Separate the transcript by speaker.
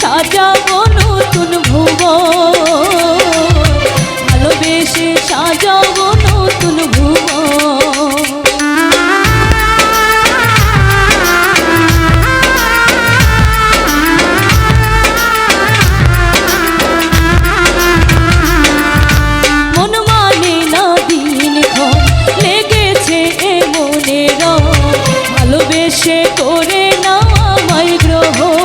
Speaker 1: সাজাবো নতুন ভুব ভালোবেসে সাজাবো নতুন ভুব মানে সে করে না আমায় গ্রহ